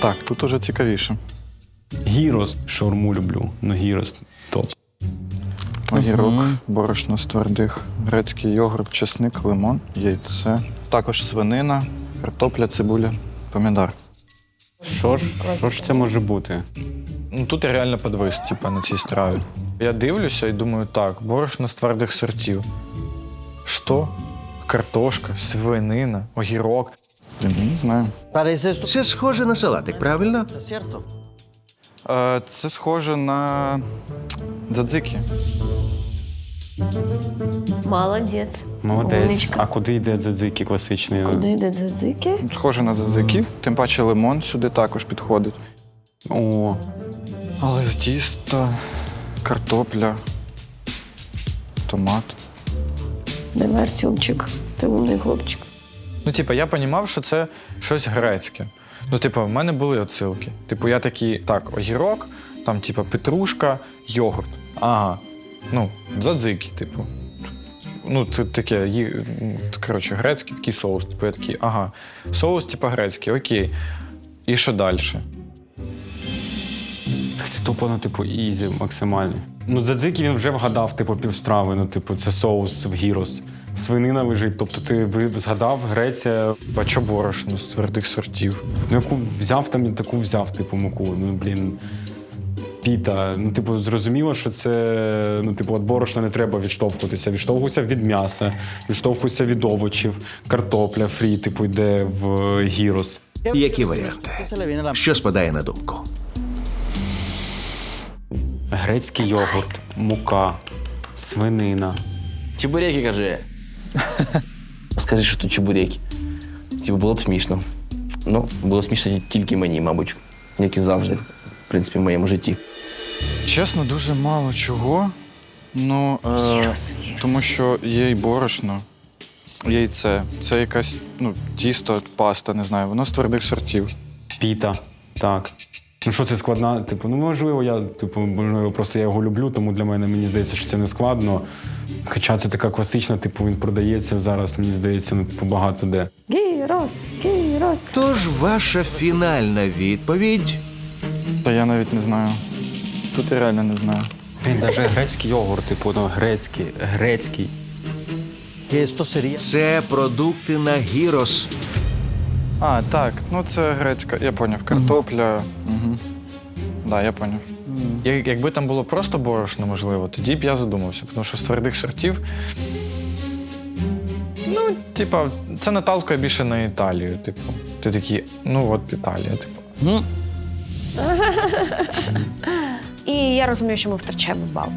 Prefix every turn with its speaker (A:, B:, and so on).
A: Так, тут уже цікавіше.
B: Гірос, шаурму люблю. Ну, гірос топ.
A: Огірок, борошно з твердих, грецький йогурт, чесник, лимон, яйце. Також свинина, картопля, цибуля, помідор.
B: Що ж, що ж це може бути?
A: Ну тут я реально подвис, типа, на цій страві. Я дивлюся і думаю, так, борошно з твердих сортів. Що? Картошка, свинина, огірок. Не знаю.
C: Це схоже на салатик, правильно?
A: Е, Це схоже на дзадзики.
D: Молодець.
B: Молодець.
D: Умничка.
B: А куди йде дзадзики класичний?
D: Куди йде дзадзики?
A: Схоже на дзадзики, тим паче лимон сюди також підходить.
B: О,
A: Але тісто, картопля, томат.
D: Давай, Артемчик, ти умний хлопчик.
A: Ну, типу, я розумів, що це щось грецьке. Ну, типу, в мене були отсилки. Типу, я такий, так, огірок, там, типу, петрушка, йогурт. Ага. Ну, дзадзики, типу. Ну, це таке, коротше, грецький такий соус. Типу, я такий, ага. Соус, типу, грецький, окей. І що далі?
B: Тупо, ну, типу, ізі максимальний. Ну, дзадзики він вже вгадав, типу, півстрави. Ну, типу, це соус в гірос. Свинина лежить. Тобто ти згадав Греція,
A: А чо борошно з твердих сортів?
B: ну, яку взяв там, і таку взяв, типу, муку. Ну, блін. Піта. Ну, типу, зрозуміло, що це, ну, типу, від борошна не треба відштовхуватися. Відштовхуйся від м'яса, відштовхуйся від овочів, картопля, фрі, типу, йде в гірос.
C: Які варіанти?
E: ¿Qué se le viene a la
C: Що спадає на думку?
B: Грецький йогурт, мука, свинина.
F: Чебуреки кажи. Скажи, що тут чебуреки. Типу, було б смішно. Ну, було смішно тільки мені, мабуть, як і завжди, в принципі, в моєму житті.
A: Чесно, дуже мало чого. Ну, е, тому що є й борошно, яйце. Це якась ну, тісто, паста, не знаю, воно з твердих сортів.
B: Піта. Так. Ну що це складна? Типу, ну можливо, я, типу, можливо, просто я його люблю, тому для мене мені здається, що це не складно. Хоча це така класична, типу, він продається зараз, мені здається, ну, типу, багато де.
D: Гірос, гірос.
C: Тож ваша фінальна відповідь
A: Та я навіть не знаю. Тут я реально не знаю.
B: Блін, навіть грецький йогурт, типу, ну, грецький, грецький.
C: це продукти на гірос.
A: А, так, ну це грецька, я поняв, картопля. Угу. Да, я поняв. Я- Якби там було просто борошно, можливо, тоді б я задумався, тому що з твердих сортів. Ну, типа, це наталкує більше на Італію. Типу, ти такий, ну от Італія, типу.
D: І я розумію, що ми втрачаємо бал.